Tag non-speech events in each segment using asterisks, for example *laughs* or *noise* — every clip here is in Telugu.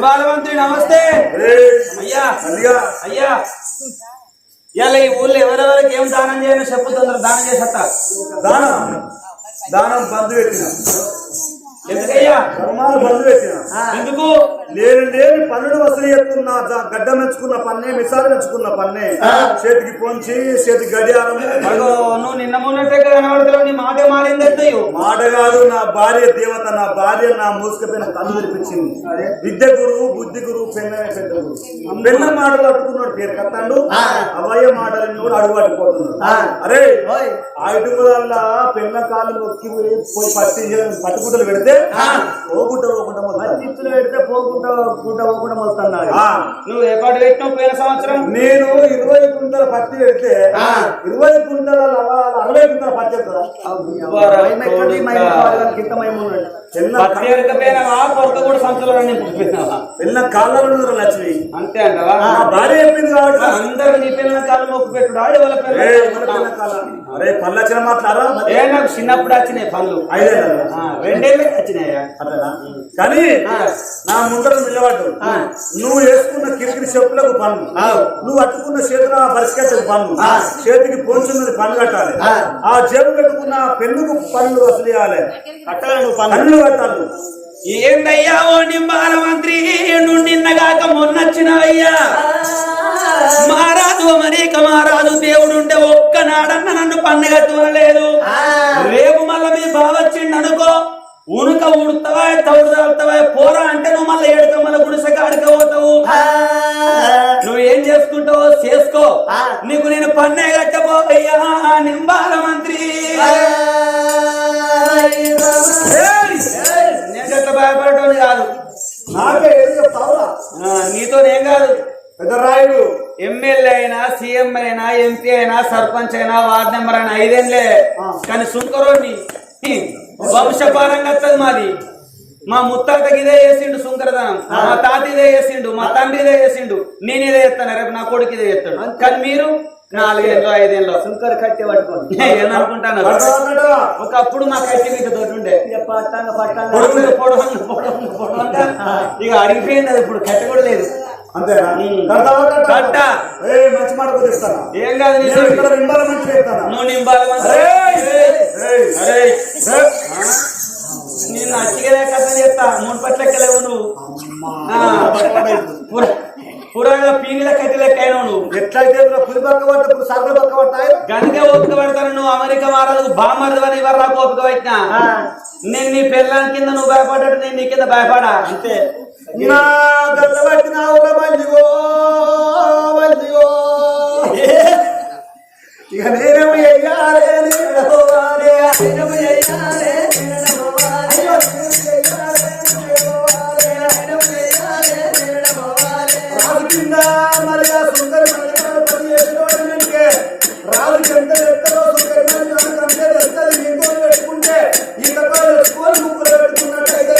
బాలవంతుడి నమస్తే. అయ్యా అయ్యా. ఇవాళ ఈ ఊళ్ళో ఎవరెవరికి ఏం దానం చేయను చెప్పు తొందర దానం చేసేస్తా. దానం. దానం బంధు పెట్టిన. పెట్టిన? ఎందుకు? లేని లేని పన్నులు వసూలు చేస్తున్న జ- గడ్డ మెచ్చుకున్న పన్నే మిసాలు మెచ్చుకున్న పన్నే. చేతికి పొంచి చేతికి గడియారం నువ్వు నిన్న కనబడతావు నీ మాట మారింది ఎత్తయ్యో మాట కాదు నా భార్య దేవత నా భార్య నా మూసుకపోయిన కన్ను తెరిపించింది. విద్య గురువు బుద్ధి గురువు పెన్నమే పెద్ద గురువు. పెన్న మాటలు అట్టుకున్నాడు పేరు కత్తాడు. అవయ మాటలన్నీ కూడా అడుగు పట్టుకుపోతున్నాడు అరే ఆయుధ వల్ల పెన్న కాళ్ళు నొక్కి పోయి పోయి పట్టి పట్టుకుంటలు పెడితే పోగుంట పోకుండా చిత్తులు పెడితే పోకుండా గుంట పోకుండా మొలుతున్నాడు. నువ్వు ఏ పాటు పెట్టినావు పోయిన సంవత్సరం? నేను ఇరవై కుంటల పత్తి పెడితే ఇరవై కుంటల అరవై కుంటల పత్తి ఎత్తురా? చిన్న కాళ్ళలో లక్ష్మి. అంతే అంటవా? భార్య చెప్పింది కాబట్టి. అందరూ నీ పిల్లల కాళ్ళు మొక్కు పెట్టుడు ఎవరి ఏయ్, మన పిల్ల కాళ్ళ. అరే పల్లచిన మాట్లాడరా? ఏ నాకు చిన్నప్పుడు వచ్చినాయి పనులు ఐదేళ్ళ ఆ, రెండేళ్ళే వచ్చినాయా? అట్లనా కానీ నా ముందర నిలబడ్డు. నువ్వు వేసుకున్న కిరికిరి చెప్పులకు పన్ను. నువ్వు అట్టుకున్న చేతుల బరిసికెట్టకు పన్ను. చేతికి పోంచున్నది పన్ను కట్టాలి. ఆ. జేబు పెట్టుకున్న పెన్నుకు పన్నులు వసూలు చేయాలి. కట్టాలి నువ్వు కట్టాలి ఏందయ్యా ఓ నింబాల మంత్రి? నువ్వు నిన్నగాక మొన్నొచ్చినవయ్యా. మహారాజు అమరీక మహారాజు దేవుడు ఉంటే ఒక్కనాడన్న నన్ను పండుగ తూనలేదు రేపు మళ్ళా మీ బావచ్చిండు అనుకో. ఉనుక ఉడుతావా తౌడు తాగుతావా పోరా అంటే నువ్వు మళ్ళీ ఏడుక మళ్ళీ గుడిసెక అడకపోతావు నువ్వు ఏం చేసుకుంటావో చేసుకో. నీకు నేను పన్నే కట్టబోయ్యా నింబాల మంత్రి. చెప్తావురా ఆ, నీతో ఏం కాదు. పెద్ద రాయుడు ఎమ్మెల్యే అయినా సీఎం అయినా ఎంపీ అయినా సర్పంచ్ అయినా వార్డ్ నెంబర్ అయినా ఐదేళ్ళే కానీ సుంకరోని వంశపారంగా వస్తుంది మాది. మా ముత్తాతకి ఇదే చేసిండు సుంకరదనం మా తాత ఇదే చేసిండు మా తండ్రి ఇదే చేసిండు. నేను ఇదే చేస్తాను రేపు నా కొడుకు ఇదే చేస్తాడు. కానీ మీరు నాలుగేళ్ళు ఐదేళ్ళు సుంకర కట్టి పట్టుకోండి. *laughs* ఏమనుకుంటాను? ఒకప్పుడు మా కట్టి మీకు దొరుకుండే పట్టంగా పట్టంగా. ఇక అడిగిపోయింది అది ఇప్పుడు. కట్ట కూడా లేదు. అంతేనా? మంచి మాట కుదిస్తానా ఏం కాదు నీ నేను ఇక్కడ రెండాల మంచి అమెరికా మారాలకు బామర్ది అని ఎవరు నాకు ఓపిక పెట్టినా నేను నీ పెళ్ళాం కింద నువ్వు భయపడ్డట్టు నేను నీ కింద భయపడా? అంతే. నా గల్ల పట్టిన ఆవుల మల్లిగో మల్లిగో ఇక నేనేమో ఎయ్యాలే నేనోవాలే, నేనేమో ఎయ్యాలే, నేనోవాలే. అయ్యో, పెట్టుకుంటే ఈ తక్కువ స్కూల్ ముక్కులు పెట్టుకున్నట్టయితే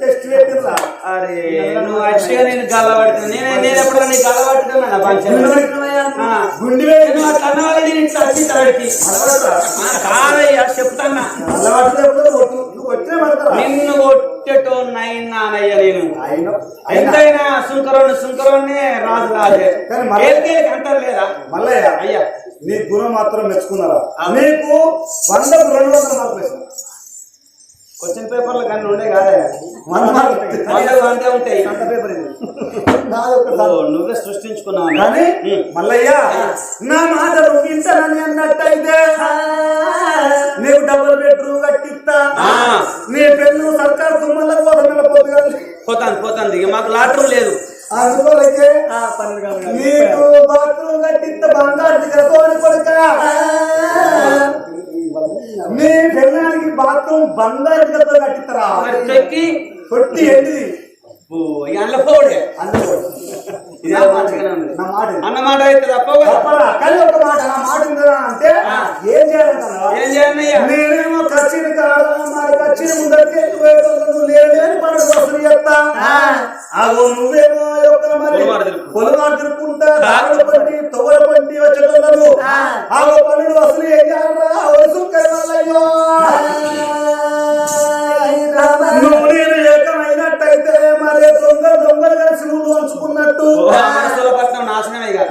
టెస్ట్ పెట్టిందా అరే నువ్వు అచ్చిగా నేను గల్లబడుతున్నా నేను నేను ఎప్పుడైనా నీ గల్లబట్టుకున్నా పంచాయతీ గుండి నువ్వు అట్లా అన్న వాళ్ళ నేను ఇట్లా వచ్చి తరడికి కాదయ్యా చెప్తాన్నా. అలవాటు నువ్వు వచ్చిన పడతారా నిన్ను కొట్టేటో నైనానయ్య నేను. ఎంతైనా సుంకరోని సుంకరోనే రాజు రాజే. మళ్ళీ- అంటారు లేదా? మల్లయ్య అయ్యా. నీ గుణం మాత్రం మెచ్చుకున్నారా నీకు వందకు రెండు వందల మార్కులు వేసిన క్వశ్చన్ పేపర్లు కన్నా ఉండే కాదా. వందలు వందే ఉంటాయి. అంత పేపర్ ఇది. నువ్వే సృష్టించుకున్నావు కానీ. మల్లయ్య నా మాట వింటానని అన్నట్టయితే నీకు డబుల్ బెడ్రూమ్ కట్టిస్తా. నీ పెన్ను సర్కారు తుమ్మల కోసం పొద్దుగా పోతాను పోతాను ఇక మాకు లాటరీ లేదు. అందువల్లకే నీకు బాత్రూమ్ కట్టిస్తా. బంగారు తోని కొడుక. నీ పెళ్ళానికి బాత్రూమ్ బంగారు దగ్గర కట్టిస్తారా? మరి చెక్కి అన్నపోడే అన్నమాట అయితే తప్ప కానీ ఒక మాట నా మాట అంటే ఏం చేయాలంటున్నా ఏం చేయాలన్నయ్యా నేనేమో ఖర్చుని కాదు ఖర్చుని ముందరికి నువ్వు లేని అని పనులు వసూలు చెప్తా. అగో నువ్వేమో యొక్క మరి పొలవారు తిరుపుకుంటా దారుల పంటి తొగల పంటి కలవాలయ్యో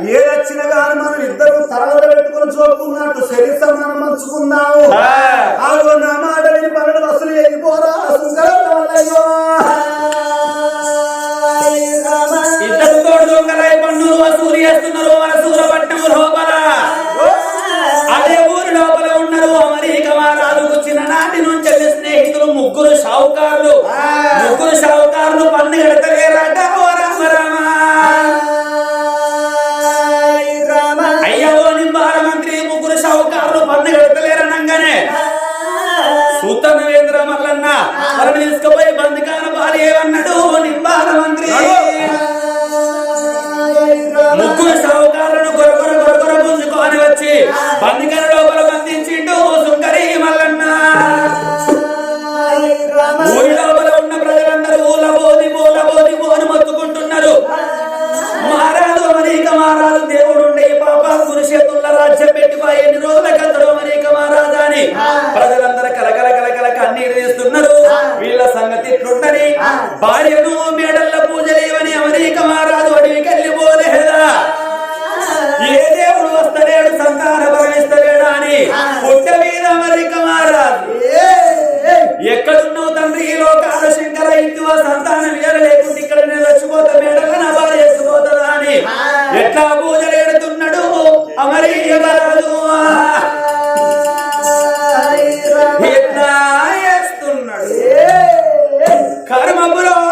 ఏ వచ్చిన కానీ మనం ఇద్దరు తరగతి పెట్టుకుని చూపుకున్నట్టు శరీరం మనం మంచుకున్నాము ఆ. మాట విని పనులు అసలు వెళ్ళిపోరా ಅರವಿಂದ cabrón.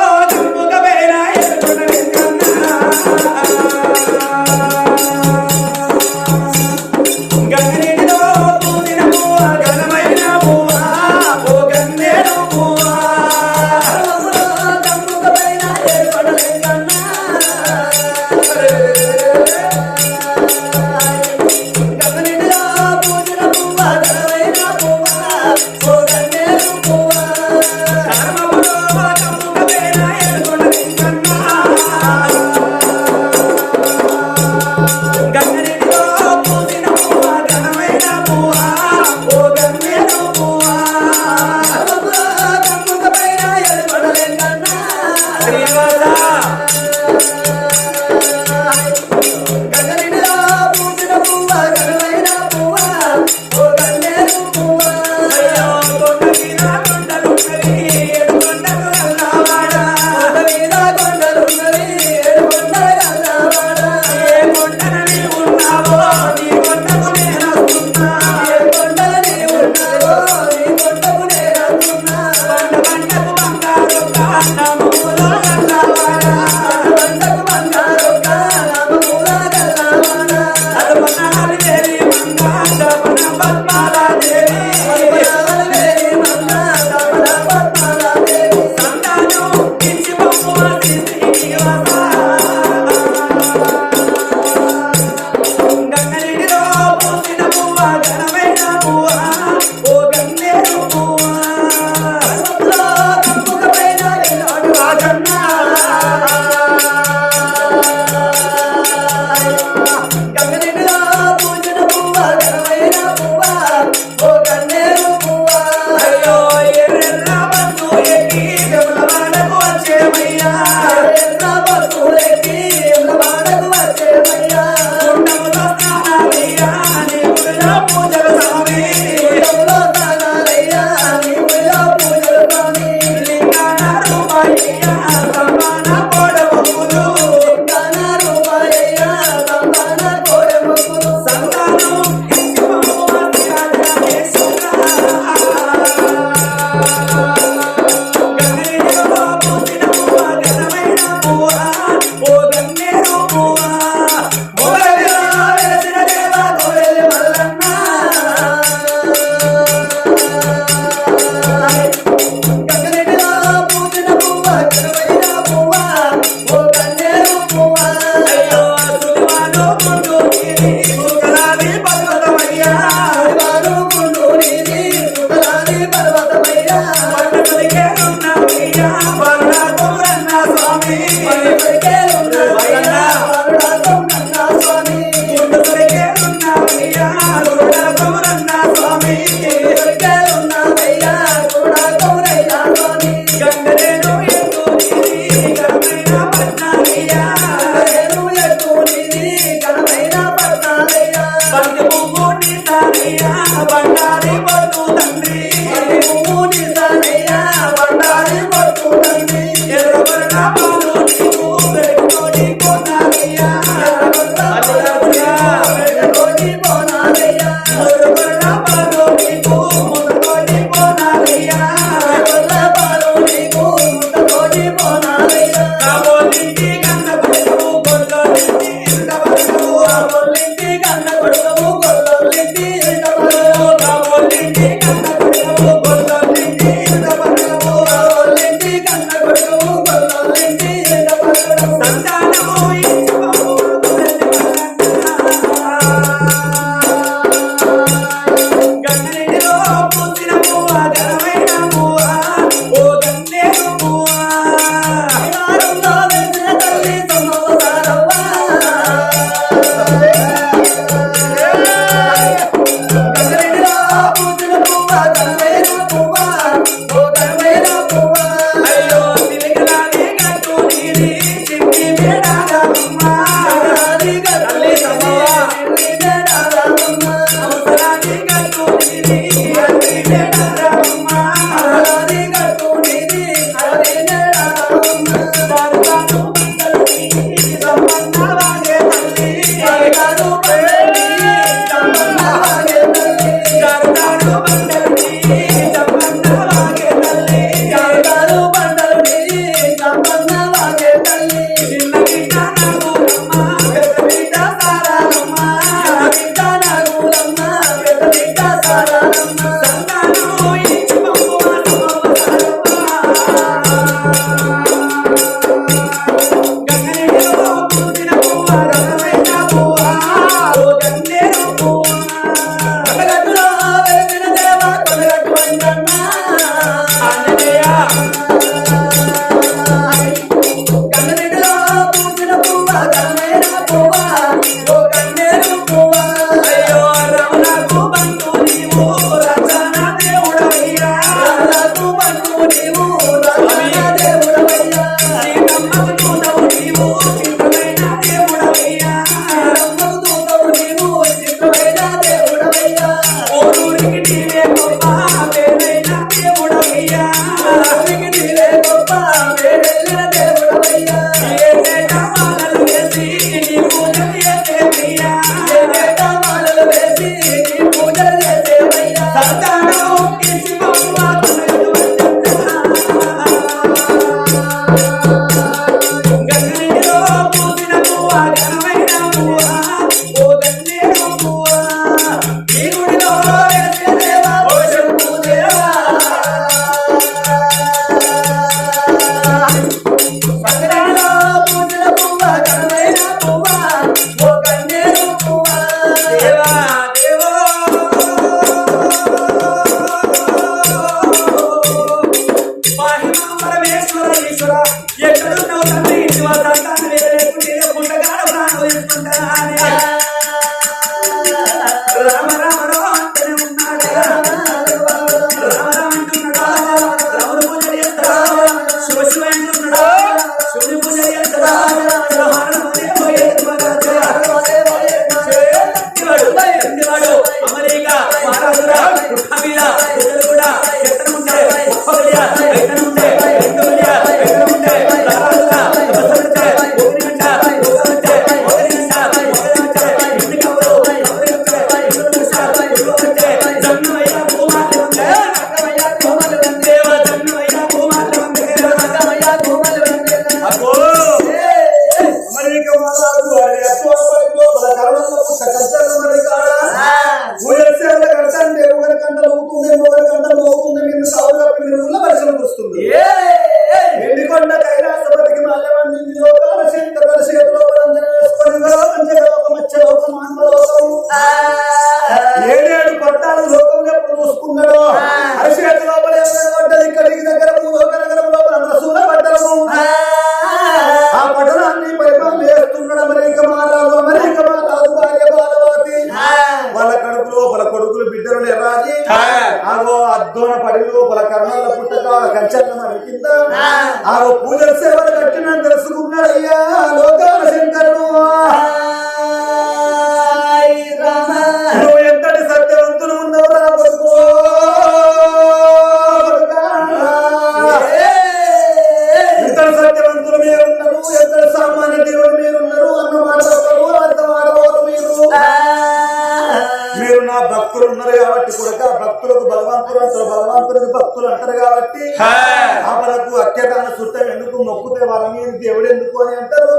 పోతే వాళ్ళ మీద దేవుడు అని అంటారు?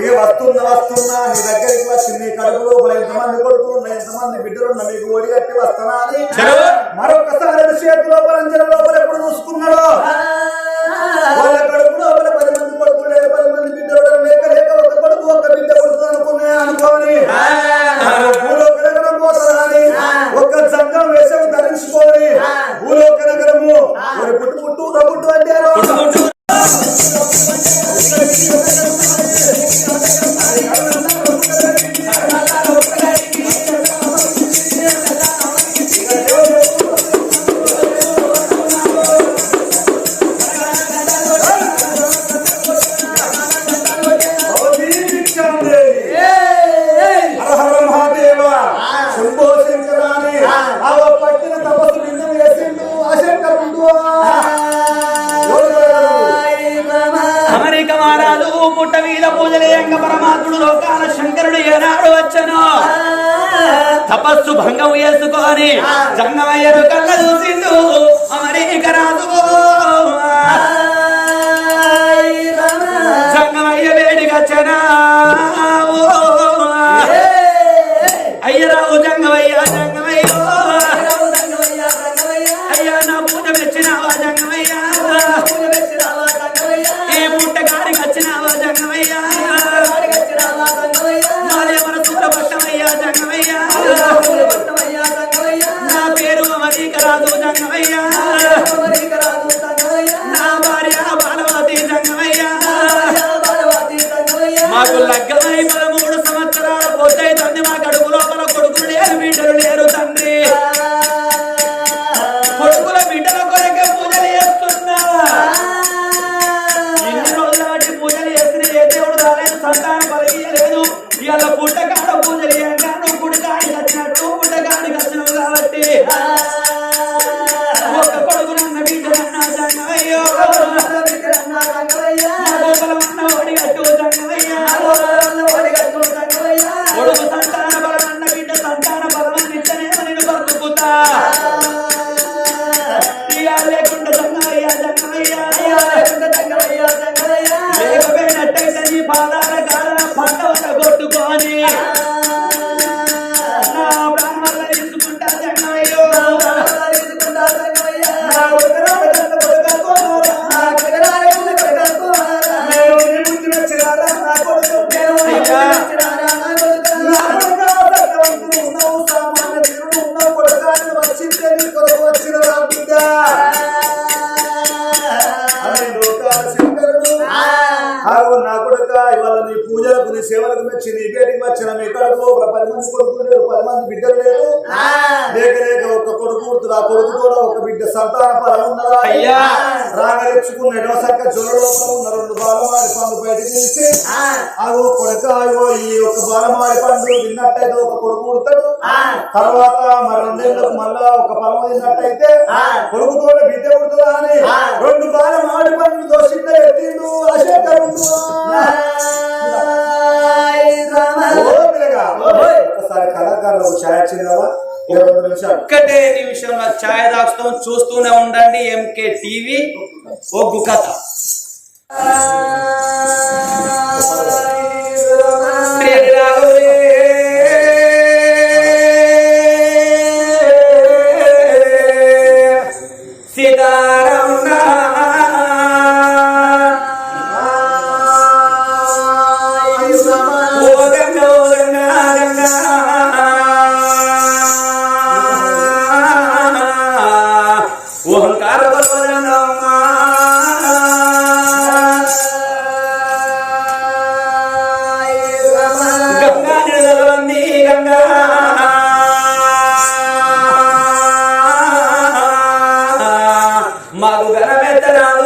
ఏ వస్తున్నా వస్తున్నా నీ దగ్గరికి వచ్చి నీ కడుపులో ఎంతమంది కొడుకులు ఉన్నా ఎంతమంది బిడ్డలు ఉన్నా మీకు ఓడి కట్టి వస్తానా అని? మరొకసారి చేతి లోపల అంజన లోపల ఎప్పుడు చూసుకున్నాడు? వాళ్ళ పది మంది పది మంది బిడ్డలు లేక లేక ఒక కొడుకు ఒక బిడ్డ అనుకోని? రంగ పరమాత్ముడు లోకాల శంకరుడు ఏనాడు వచ్చను? తపస్సు భంగం చేసుకోని జంగమయ్యను కళ్ళ చూసిందు అమరీక తెచ్చుకున్న ఎడవ సక్క జోడ లోపల ఉన్న రెండు బాలమాడి పండు బయటకు తీసి అగో కొడుక అగో ఈ ఒక బాలమాడి పండు తిన్నట్టయితే ఒక కొడుకు పుడతాడు. తర్వాత మరి రెండేళ్ళకు మళ్ళా ఒక పొలం తిన్నట్టయితే కొడుకుతో బిడ్డ పుడుతుందా అని రెండు బాలమాడి పండు దోషిత ఎత్తిండు అశేఖరుడు ఒక్కటే నిమిషం రెండు నిమిషాలు ఛాయ్ దాస్తాం చూస్తూనే ఉండండి ఎంకే టీవీ ఒగ్గు కథ మాకు గణమెత్తరాదు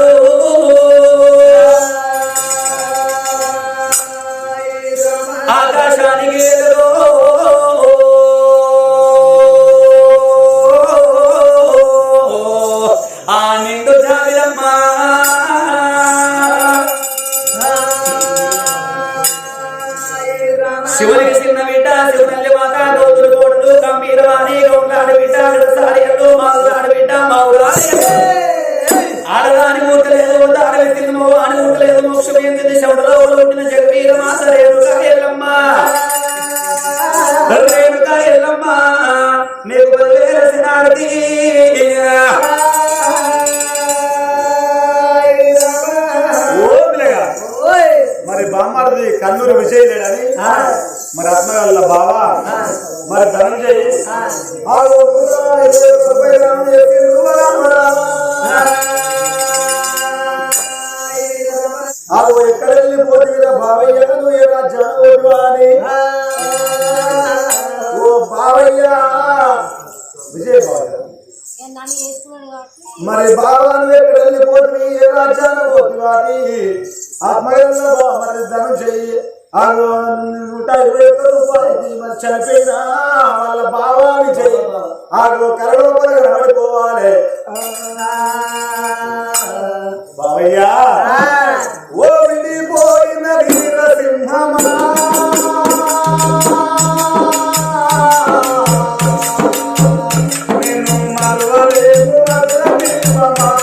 మరి బామ్మారిది కన్నూరు విజయ్ లేడని మరి ఆత్మగల్ల బావ. మరి ధనంజయ్. ఆ. ఊరులో ఇరవై ముప్పై గ్రాములు ఎత్తిండు రామ రామ. ఆగో ఎక్కడెళ్ళి పోటీరా బావయ్య నువ్వు అని ఓ బావయ్య. విజయ్ బావయ్య. మరి బాబాను ఎక్కడ వెళ్ళిపోతుంది ఏ రాజ్యాన్ని పోతుంది అని ఆత్మగల్ల మరి ధనం చెయ్యి ఆగో నూట ఇరవై ఒక్క రూపాయలకి మరి చనిపోయిన వాళ్ళ బావాని చెయ్యి ఆగో కరలోపల నడిపోవాలి బావయ్యా ఓ విడిపోయిన వీరసింహమా నిన్ను మరువలేను అగ్రవీరమా.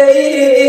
విజయ్